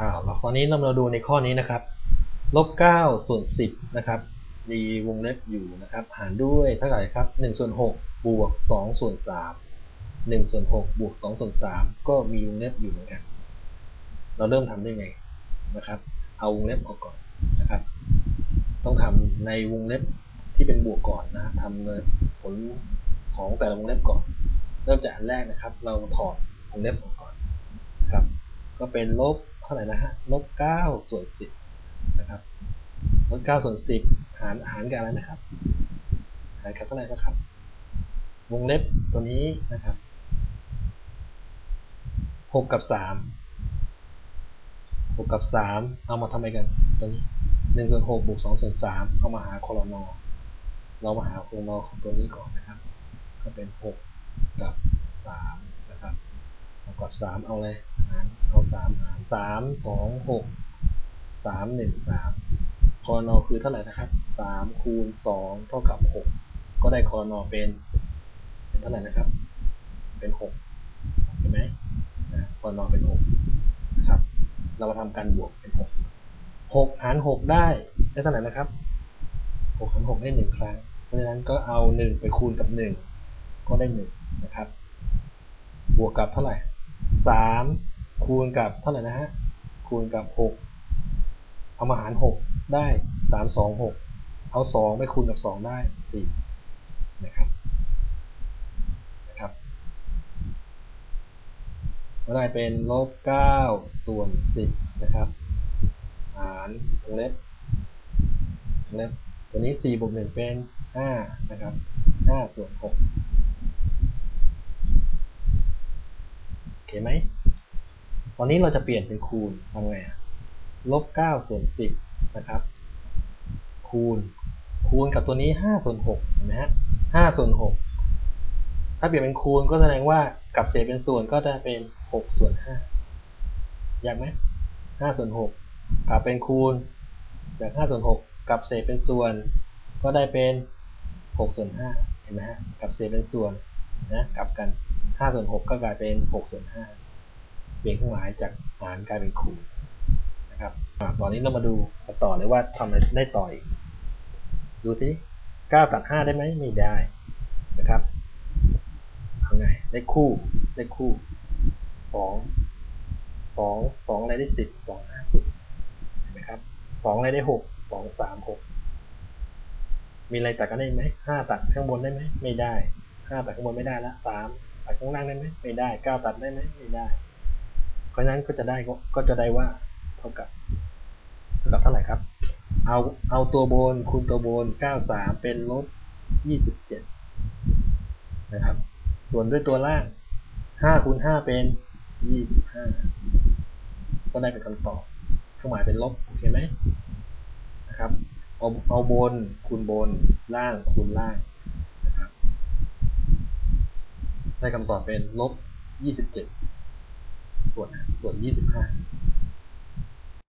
อ้าวแล้วตอนนี้เรามาดูในข้อนี้นะครับลบ9ส่วน10นะครับ มีวงเล็บอยู่นะครับ หารด้วยเท่าไหร่ครับ1ส่วน6บวก2ส่วน3 1ส่วน6บวก2ส่วน3ก็มีวงเล็บอยู่เหมือนกัน เราเริ่มทำได้ไงนะครับ เอาวงเล็บออกก่อนนะครับ ต้องทำในวงเล็บที่เป็นบวกก่อนนะทำผลของแต่ละวงเล็บก่อน เริ่มจากอันแรกนะครับ เราถอดวงเล็บออกก่อนนะครับ ก็เป็นลบ ท่าไหร่นะฮะลบ9ส่วน10นะครับลบ9ส่วน10หารหารกับอะไรนะครับ หารกับเท่าไหร่นะครับ วงเล็บตัวนี้นะครับ6กับ3 6กับ3เอามาทำอะไรกันตัวนี้1ส่วน6บวก2ส่วน3เอามาหาโคลนอเรามาหาโคลนอของตัวนี้ก่อนนะครับ ก็เป็น6กับ3นะครับ6กับ3เอาเลยหาร เอา3หาร3 2 6 3 1 3โคลนอคือเท่าไหร่นะครับ3คูณ2เท่ากับ6ก็ได้คลนอเป็น เป็นเท่าไหร่นะครับ เป็น6เห็นไหมนะคลนอเป็น6นะครับ เรามาทำการบวกเป็น6 6หาร6ได้ได้เท่าไหร่นะครับ6หาร6ได้1ครั้ง เพราะฉะนั้นก็เอา1ไปคูณกับ1ก็ได้1นะครับ บวกกับเท่าไหร่3 คูณกับเท่าไหร่นะฮะคูณกับ 6เอามาหาร 6 ได้ 3 2 6 เอา 2 ไปคูณกับ 2 ได้ 4 นะครับนะครับก็ได้เป็นลบ 9 ส่วน 10 นะครับ หารวงเล็บวงเล็บตัวนี้ 4 บวก 1 เป็น 5 นะครับ 5 ส่วน 6 โอเคไหม อนนี้เราจะเปลี่ยนเป็นคูณทำไงอะลบ9ส่วน10นะครับ คูณ คูณกับตัวนี้5ส่วน6เห็นไหมฮะ5ส่วน6ถ้าเปลี่ยนเป็นคูณก็แสดงว่ากับเศษเป็นส่วนก็จะเป็น6ส่วน5ยากไหม5ส่วน6กลับเป็นคูณจาก5ส่วน6กับเศษเป็นส่วน ก็ได้เป็น6ส่วน5เห็นไหมฮะกับเศษเป็นส่วนนะกลับกัน5ส่วน6ก็กลายเป็น6ส่วน5 เปลี่ยนเครื่องหมายจากหารกลายเป็นคูณนะครับอตอนนี้เรามาดูต่อเลยว่าทำอะไรได้ต่ออีก ดูสิ9ตัด5ได้ไหมไม่ได้นะครับทำไงได้คู่ได้คู่2 2 2อะไรได้ 10 2 50เห็นไหมครับ2อะไรได้ 6 2 3 6 มีอะไรตัดกันได้ไหม5ตัดข้างบนได้ไหมไม่ได้5ตัดข้างบนไม่ได้ละ3ตัดข้างล่างได้ไหมไม่ได้ 9 ตัดได้ไหมไม่ได้ ราะฉะนั้นก็จะได้ก็จะได้ว่าเท่ากับเท่ากับเท่าไหร่ครับ เอาเอาตัวบนคูณตัวบน 93 เป็นลบ 27 นะครับ ส่วนด้วยตัวล่าง 5 คูณ 5 เป็น 25 ก็ได้เป็นคำตอบเครื่องหมายเป็นลบ โอเคไหมนะครับเอาเอาบนคูณบนล่างคูณล่างนะครับได้คำตอบเป็นลบ 27 ส่วนส่วน25